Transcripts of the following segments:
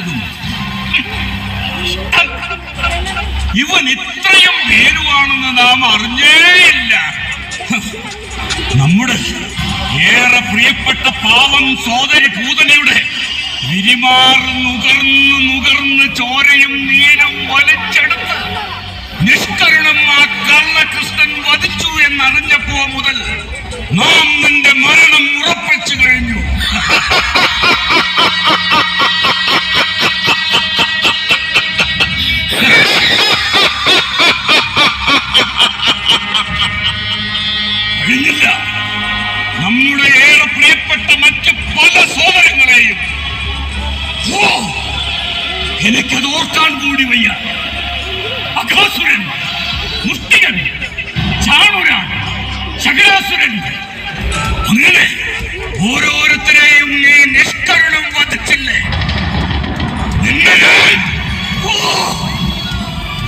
വിളിച്ചിരിക്കുകയാകും ഇവൻ ഇത്രയും പേരുവാണെന്ന് നാം അറിഞ്ഞേയില്ല നമ്മുടെ ഏറെ പ്രിയപ്പെട്ട പാവം സോദരി പൂതനയുടെ വിരിമാറ് നുകർന്ന് നുകർന്ന് ചോരയും നീരും വലിച്ചെടുത്ത് നിഷ്കരണം ആ കള്ളകൃഷ്ണൻ വധിച്ചു എന്നറിഞ്ഞപ്പോ മുതൽ നാം നിന്റെ മരണം ഉറപ്പിച്ചു കഴിഞ്ഞു. എനിക്കത് ഓർക്കാൻ കൂടി വയ്യ. അഘാസുരൻ മുഷ്ടികൻ ചാണുരാൻ ശകരാസുരൻ അങ്ങനെ ഓരോരുത്തരെയും നീ നിഷ്കരണം വധിച്ചില്ലേ?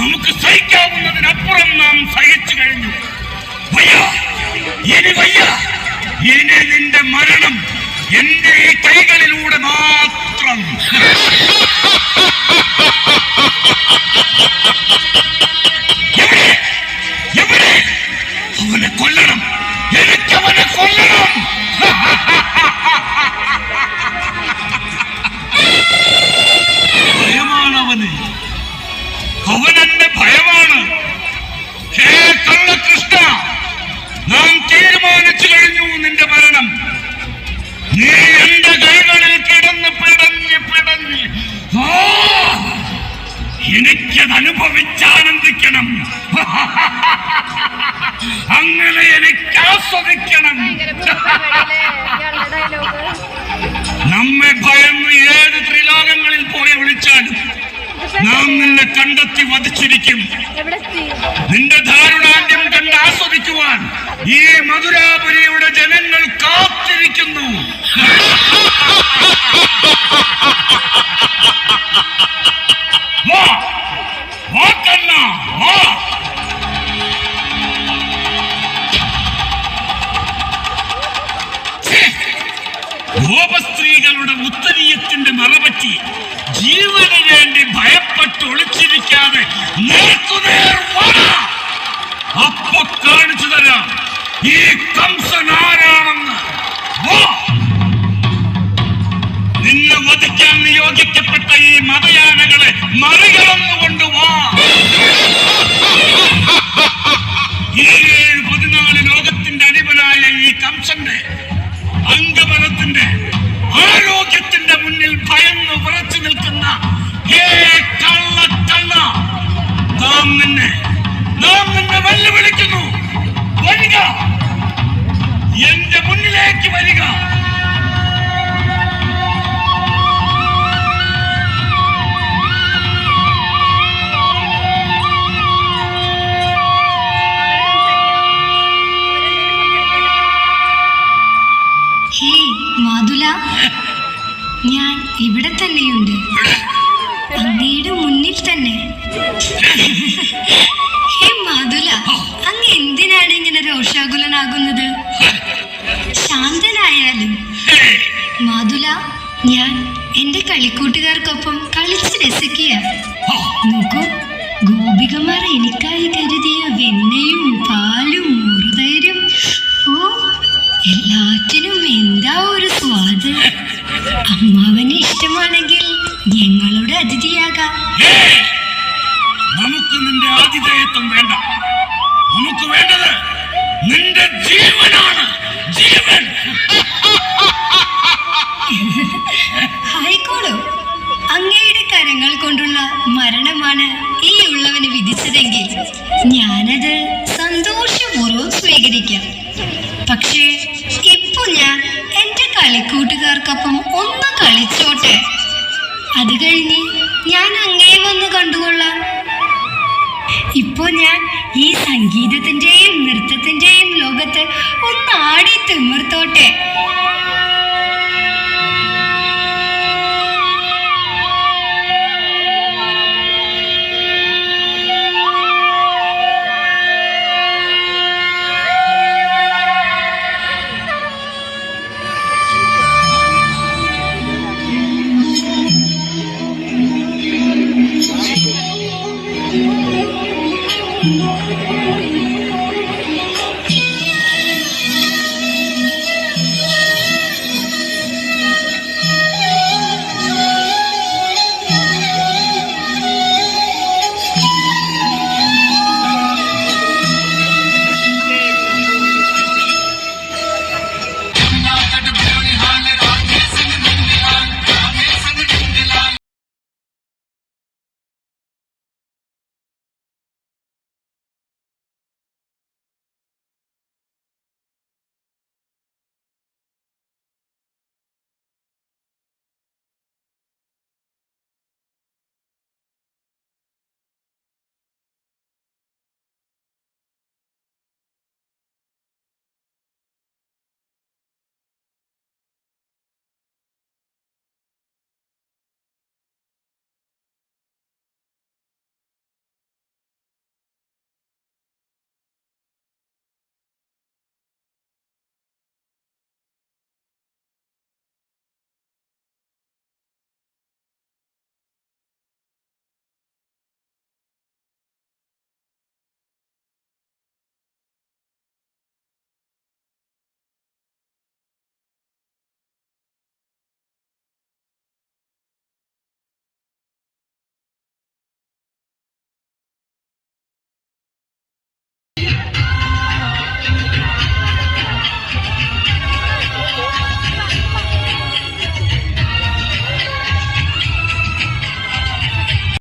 നമുക്ക് സഹിക്കാവുന്നതിനപ്പുറം നാം സഹിച്ചു കഴിഞ്ഞു. വയ്യ ഇനി വയ്യ. ഇനി നിന്റെ മരണം എന്റെ ഈ കൈകളിലൂടെ മാത്രം അവനെ കൊല്ലണം. എനിക്ക് അവനെ കൊല്ലണം. എനിക്കത് അനുഭവിച്ചാനന്ദിക്കണം അങ്ങനെ എനിക്ക് ആസ്വദിക്കണം. നമ്മെ ഭയന്ന് ഏത് ത്രിലോകങ്ങളിൽ പോയി വിളിച്ചാലും നാം നിന്നെ കണ്ടെത്തി വധിച്ചിരിക്കും. നിന്റെ ദാരുണാന്ത്യം കണ്ട് ആസ്വദിക്കുവാൻ ഈ മധുരാപുരിയുടെ ജനങ്ങൾ കാത്തിരിക്കുന്നു. മറപറ്റി ജീവന് വേണ്ടി ഭയപ്പെട്ട് ഒളിച്ചിരിക്കാതെ അപ്പൊ കാണിച്ചു തരാം ഈ കംസൻ ആരാണെന്ന്. നിന്നെ വധിക്കാൻ നിയോഗിക്കപ്പെട്ട ഈ മതയാനകളെ മറികടന്നുകൊണ്ട് വാ. ഏഴ് പതിനാല് ലോകത്തിന്റെ അധിപനായ ഈ കംസന്റെ അംഗബലത്തിന്റെ ആരോഗ്യത്തിന്റെ മുന്നിൽ ഭയന്ന് കളിക്കൂട്ടുകാർക്കൊപ്പം കളിച്ച് രസിക്കുക. നോക്കൂ ഗോപികമാർ എനിക്കായി കരുതിയ വെണ്ണയും പാലും മുറുതൈരും. ഓ എല്ലാറ്റിനും എന്താ ഒരു സ്വാദ്? അമ്മാവന് ഇഷ്ടമാണെങ്കിൽ ഞങ്ങളുടെ അതിഥിയാകാം. നമുക്ക് നിന്റെ ആതിഥേയത്വം വേണ്ട. നമുക്ക് വേണ്ടത് നിന്റെ ജീവനാണ്. മരണമാണ് ഈ ഉള്ളവന് വിധിച്ചതെങ്കിൽ ഞാനത് സന്തോഷപൂർവം സ്വീകരിക്കാം. പക്ഷേ ഇപ്പൊ ഞാൻ എന്റെ കളിക്കൂട്ടുകാർക്കൊപ്പം ഒന്ന് കളിച്ചോട്ടെ. അത് കഴിഞ്ഞ് ഞാൻ അങ്ങേ വന്ന് കണ്ടുകൊള്ളാം. ഇപ്പോ ഞാൻ ഈ സംഗീതത്തിന്റെയും നൃത്തത്തിന്റെയും ലോകത്ത് ഒന്ന് ആടി തിമിർത്തോട്ടെ.